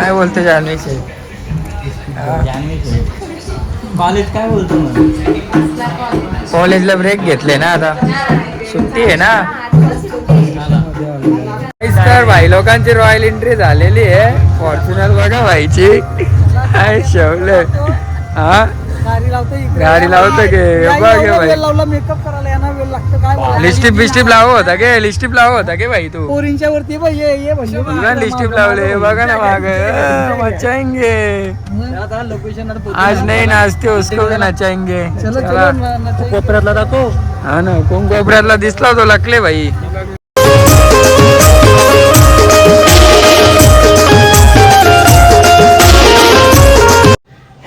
काय बोलतो जान्हवीचे? कॉलेज काय बोलतो कॉलेजला ब्रेक घेतले ना आता. सुट्टी आहे ना? तर भाई लोकांची रॉयल एंट्री झालेली आहे. फॉर्च्युनर बघा भाईची. काय शेवले. हा? गाडी लावतो इकडे. गाडी लावतो की? गाडी बघ हे लावला, बाई. वेळ लावला मेकअप करायला यांना वेळ लागतो काय बोलायला? लिस्टिप बिस्टिप लावू होता के? लिस्टिप लावू होता के भाई तू? पोरींच्या वरती बाई ये ये म्हणजे तुला लिस्टिप लावले बघा ना माग. मचाएंगे लोकेशन आज नाही. नाचते उसको भी नचाएंगे चलो चला. चलो. कोपऱ्यातला दाखव. हा ना कोण कोपऱ्यातला दिसला तो लकले भाई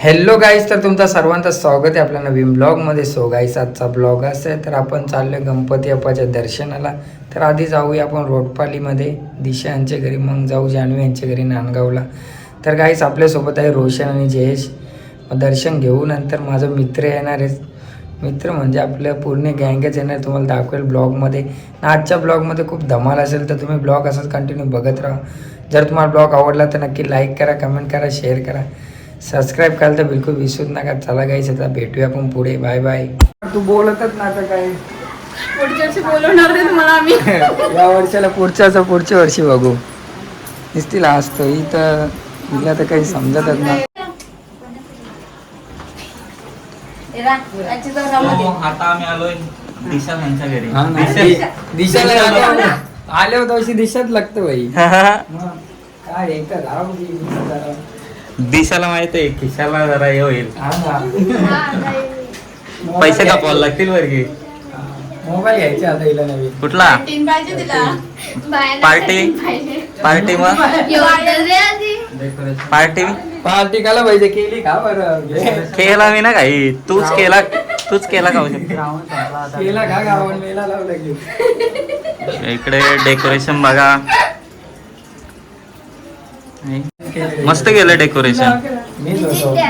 हॅलो गाईज तर तुमचा सर्वांचं स्वागत आहे आपल्या नवीन ब्लॉगमध्ये सो गाईस आजचा ब्लॉग असा आहे तर आपण चाललो आहे गणपती अप्पाच्या दर्शनाला. तर आधी जाऊया आपण रोडपालीमध्ये. दिशा यांच्या घरी मग जाऊ जान्हवी यांच्या घरी नांदगावला. तर गाईस आपल्यासोबत आहे रोशन आणि जयेश. दर्शन घेऊ नंतर माझा मित्र येणार आहे. मित्र म्हणजे आपलं पूर्ण गँगच येणार तुम्हाला दाखवेल ब्लॉगमध्ये आजच्या ब्लॉगमध्ये खूप धमाल असेल तर तुम्ही ब्लॉग असंच कंटिन्यू बघत राहा. जर तुम्हाला ब्लॉग आवडला तर नक्की लाईक करा कमेंट करा शेअर करा. सबस्क्राईब करायला तर बिलकुल विसरूच नका. चला गाईस आता भेटूया आपण पुढे. बाय बाय तू बोलतच ना आता काय पुढच्या वर्षी बोलवणार नाही तुम्हाला आम्ही. या वर्षाला पुढच्याच पुढच्या वर्षी बघू. नुसतीला असतो इथं हिला तर काही समजतच नाही. आता आम्ही आलोय दिशा यांच्या घरी. हा ना. दिशा- दिशाला दिशाला- आले- आले होते अशी दिशाच लागतं बाई. काय एकदा राहू दे, जरा. दिशाला माहीत आहे खिशाला जरा हे होईल. हा. पैसे कापावे लागतील वर्गी. मोबाईल घ्यायचे आता हिला नवीन. कुठला? Party party? मग? पार्टी? पार्टी? काला पाहिजे केली का बरं. केला मी ना काही. तूच केला तूच केला खाऊ शकतो केला का गावाला? मेला लावला की. इकडे डेकोरेशन बघा. मस्त केलं डेकोरेशन.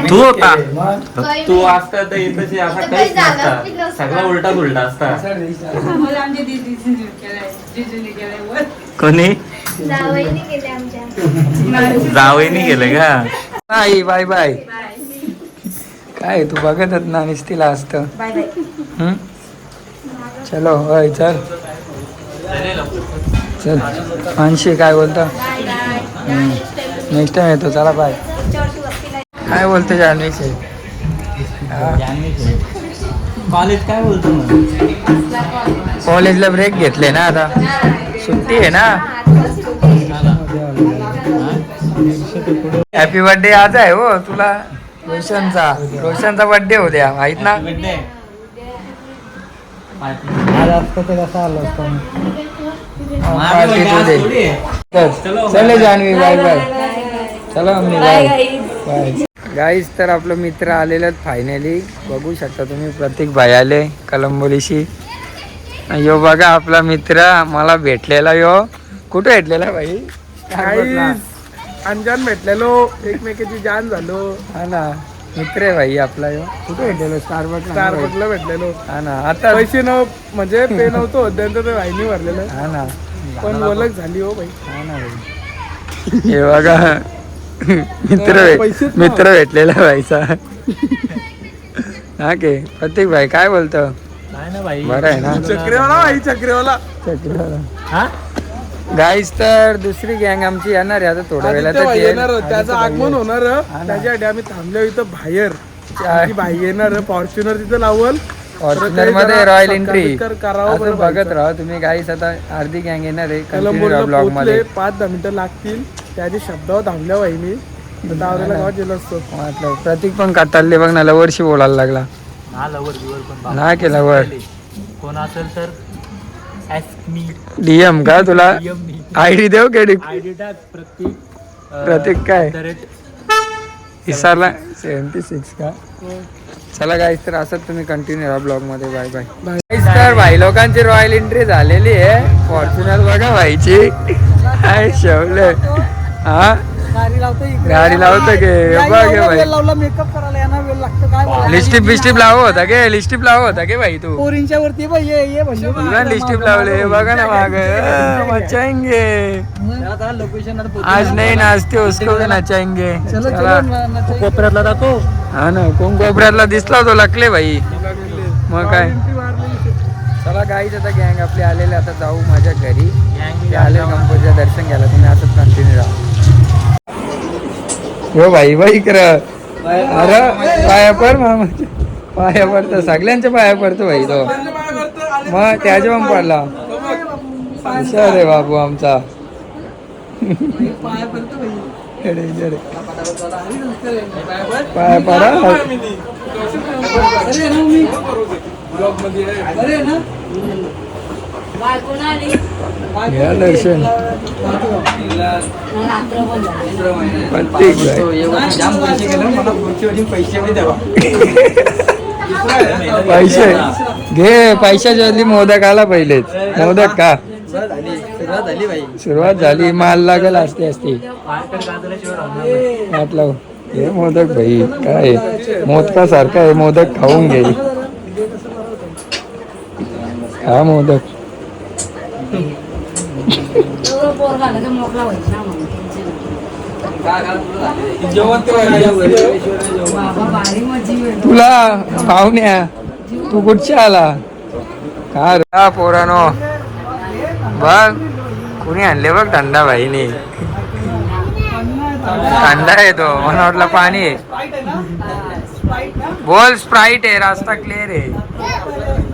तू होता? तू असता तर इथं असा काहीच नसता. सगळा उलटा उलटा असता. कोणी? जावईनी केलं का? नाही बाय बाय काय तू बघतच ना निस्तीला असत. चलो होय चल. चल. मानशी काय बोलतो? नेक्स्ट टाइम येतो चला बाय काय बोलतो जान्हवीचे? कॉलेज काय बोलतो कॉलेजला ब्रेक घेतले ना आता. सुट्टी आहे ना? हॅपी बर्थडे आज आहे हो तुला. रोशनचा. रोशनचा बर्थडे उद्या माहीत ना? आज असतं तर कसं आलं असतं? चले जान्हवी बाय बाय चला बाय. बाय गाईज तर आपलं मित्र आलेलं फायनली बघू शकता तुम्ही प्रतीक भाई आले कलंबोलीशी. यो बघा आपला मित्र मला भेटलेला यो. कुठे भेटलेला भाई? अंजान भेटलेलो. एकमेकाची जान झालो. हा ना. मित्र आहे भाई आपला यो. कुठे भेटलेलो? स्टारबक स्टारबकला भेटलेलो. हा ना. आता पैसे नव म्हणजे पे नव्हतं. त्यांचं ते वाहिनी भरलेलं. हा ना. पण ओळख झाली हो बाई हा ना भाई. हे बघा. मित्र भे- पैसेच ना. मित्र भेटलेला भाईचा हा के प्रतीक भाई काय बोलतो? नाही ना भाई? बरं आहे ना. चक्रेवाला भाई चक्रेवाला. गाईस तर दुसरी गँग आमची येणार आहे. आता थोड्या वेळात येईल. येणार त्याचं आगमन. होणार. त्याच्यासाठी आम्ही थांबलो इथं बाहेर. भाई येणार फॉर्च्युनर तिथं लावल. फॉर्च्युनरमध्ये रॉयल एंट्री असं बघत. राहा तुम्ही गाईस आता अर्धी गँग येणार आहे ब्लॉगमध्ये. पाच दहा मिनिटं लागतील. त्याच्या शब्दावर थांबल्या वाहिनी. असतो. प्रतीक पण कातारले बघ ना लवरशी बोलायला लागला. हा लवर बिवर पण ना केला वर कोण असेल तर. डीएम का तुला. आयडी देऊ के प्रतीक प्रतीक काय? हिसारला सेव्हन्टी सिक्स का? चला गाईस तर असंच तुम्ही कंटिन्यू राहा ब्लॉगमध्ये. बाय बाय गाईस तर भाई लोकांची रॉयल एंट्री झालेली आहे. फॉर्च्युनर बघा भाईची. काय शेवले. हा? गाडी लावतो इकडे. गाडी लावतो की? गाडी बघ लावला, बाई. वेळ लावला मेकअप करायला यांना वेळ लागतो. काय बोलायला? लिस्टिप बिस्टिप लावू होता के? लिस्टिप लावू होता के भाई तू? पोरींच्या वरती बाई ये ये म्हणजे तुला लिस्टिप लावले बघा ना माग. मचाएंगे आज नाही नाचते उसको भी नचाएंगे चला. कोपऱ्यातला दाखव. हा ना कोण कोपऱ्यातला दिसला तो लकले भाई मग काय? चला गाईच आता गँग आपली आलेले आता जाऊ माझ्या घरी. ते आले गणपतीचं दर्शन घ्यायला. तुम्ही असंच हो भाई बाई कर अरे पाया पड मामा पाया पडतो सगळ्यांच्या पाया पडतो भाई तो मग त्याच्या पण पडला हुशार आहे बाबू आमचा. पाया पडा घ्या दर्शन प्रत्येक पैसे घे पैशाच्या आधी मोदक आला पहिलेच. मोदक का सुरुवात झाली माल लागल असते असते म्हटलं हे मोदक भाई काय? मोदका सारखा आहे मोदक खाऊन घे. हा मोदक. तुला पाहुण्या तू कुठच्या आला? का रे? पोरानो बघ कुणी आणले बघ थंडा भाईने. थंडा आहे तो मला वाटलं पाणी आहे. बोल स्प्राईट आहे रास्ता क्लिअर आहे.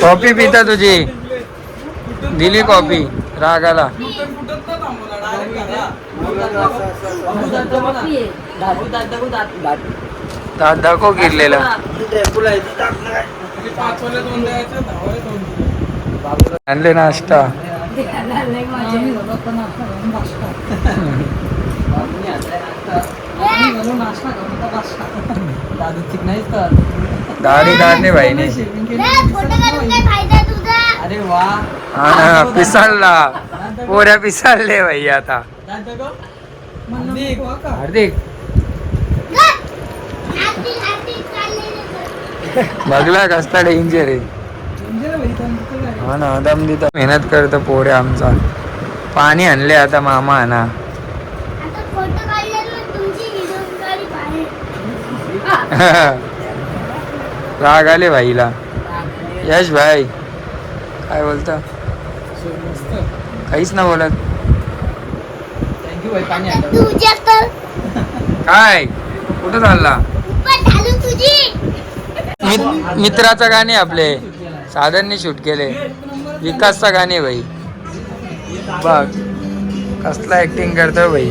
कॉफी पिता तुझी. दिली कॉफी रागाला. दात दाखव गिरलेला आणले नाश्ता. दाढी काढणे भाईने हा ना पिसाळला. पोऱ्या पिसाळले भाई आता. हार्दिक. बघला कसला डेंजर आहे. हा ना दम देतो मेहनत करतो पोऱ्या आमचा. पाणी आणले आता मामा आणा राग आले भाईला. यश भाई. काय बोलता? काहीच ना बोलत. काय? कुठं चालला? मित- मित्राचं गाणे आपले. साधनने शूट केले. विकासचा गाणे भाई. बघ. कसला ऍक्टिंग करतो भाई.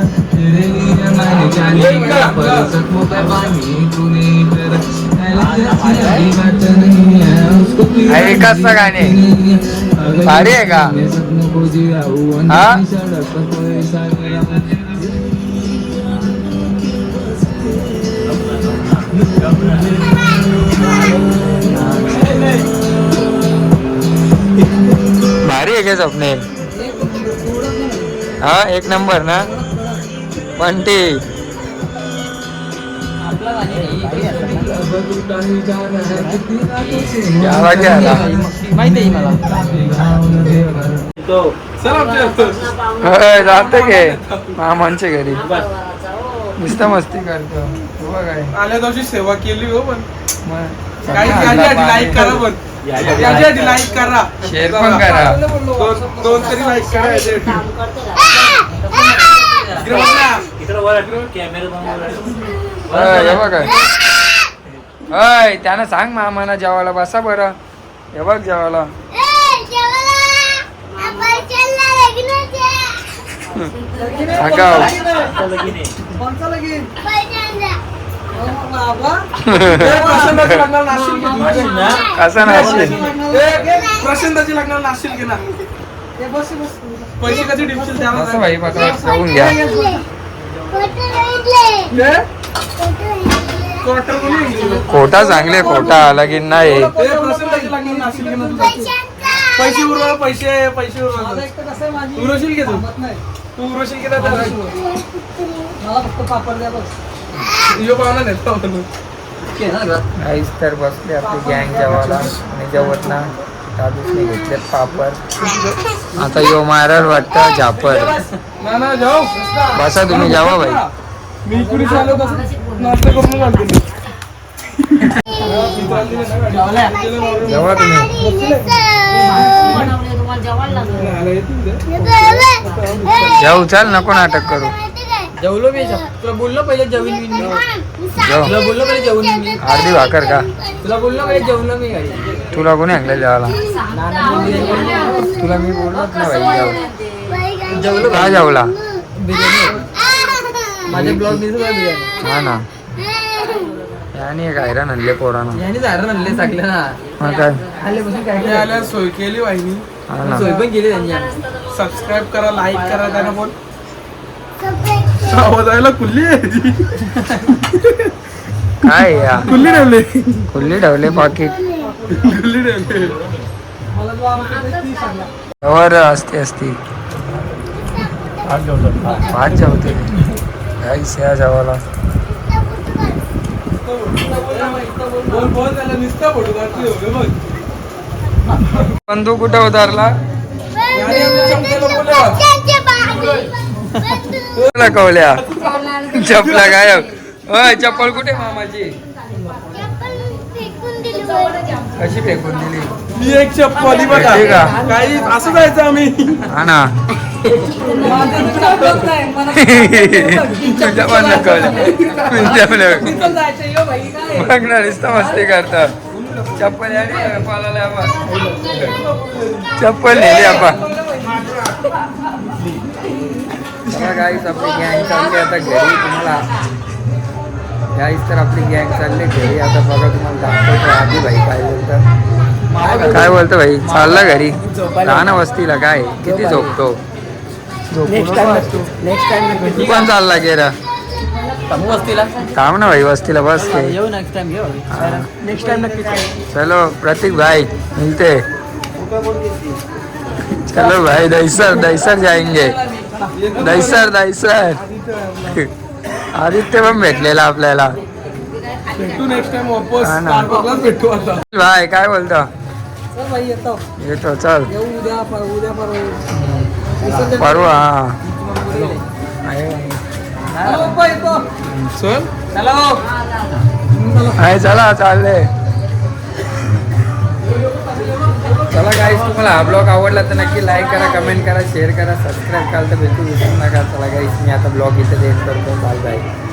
विकासचा गाणे भारी आहे का? हा? भारी आहे का स्वप्ने हा एक नंबर ना? बंटी की आता होय जाते गे मामांच्या घरी नुसतं मस्ती करतो हो काय आल्या दिवशी सेवा केली हो पण लाईक पाणी. करा. लाईक करा शेअर पण करा. दोन दोन तरी लाईक करा. अय, त्यानं सांग मामाना जेवायला बसा बरं हे बघ जेवायला सांगा ए, प्रशांताची लग्नाला नाचशील की पैसे कधी डिपशील असं भाई जाऊन घ्या? खोटा चांगले खोटा आला की नाही पैसे उरवा पैसे पैसे उरवा. उरवशील की तू? तू उरवशील की नाही तर बसले आपली गँग जेवायला आणि जेवत ना दादूसने घेतले पापड. आता यो मारल वाटतं झापर ना ना जाऊ. बसा तुम्ही जावा भाई मी इकडे चालू कसं नाश्ता करून घालते मी. जेवा तुम्ही. जाऊ चाल नको नाटक करू. जेवलो मी तुला बोललो पहिले जेवण मी जाऊ. तुला बोललो पहिले जेवण मी अर्धी भाकर का तुला बोललो पहिले जेवलो मी तुला कोणी आणलं जेवायला? तुला मी बोललोच ना भाई जाऊ. जेवलो? माझ्या ब्लॉग बिर्याणी. हा ना. याने एक हैराण आणले पोरानं. म्हणले सांगलं ना. मग काय? आल्यापासून काय मी काय आल्या सोय केली वाहिनी. हा ना. सोय पण केली त्यांनी. सबस्क्राईब करा लाईक करा त्यांना बोल. आवाज यायला कुल्ली आहे ती. काय या? कुल्ली ठेवली. खुल्ली ठेवले पाकिट कुल्ली वर असते असती. पाच जेवते. काही सेवा जेवायला. बंधू कुठे उतारला कवल्या. चपला गायब. होय चप्पल कुठे मामाची? कशी फेकून दिली? ही एक चप्पल बघा? काही असं जायचं आम्ही. हा ना. तुझ्या पण नको. बघ ना नुसतं मस्ती करतात. चप्पल आणि पालाला आपण चप्पल नेली आपण आपली चालली आता घरी तुम्हाला गाईस तर आपली गँग चालली घरी. आता बघा तुम्हाला दाखवतो आधी भाई काय बोलतं काय बोलतो भाई? चालला घरी. लहान वस्तीला काय? किती झोपतो? नेक्स्ट टाइम नेक्स्ट टाइम तू. पण चालला गेला. थांब ना भाई वस्तीला बस के. येऊ नेक्स्ट टाइम घेऊ नेक्स्ट टाइम नक्की चलो प्रतीक भाई मिलते. चलो भाई दहीसर दहीसर जाएंगे. दहीसर दहीसर. आदित्य पण भेटलेला आपल्याला. भेटू नेक्स्ट टाइम वापस. हा ना. स्टारबक्सलाच भेटू आता. भाई काय बोलतो? चल भाई येतो. येतो चल. येऊ उद्या पर- उद्या परवा. परवा हा. आहे. येतो चल. चला. हो. आहे चला चालले. चला गाईस तुम्हाला हा ब्लॉग आवडला तर नक्की लाईक करा कमेंट करा शेअर करा सबस्क्राईब करा तर भेटू विसरू नका. चला गाईस मी आता ब्लॉग इथे देत करतो. Bye bye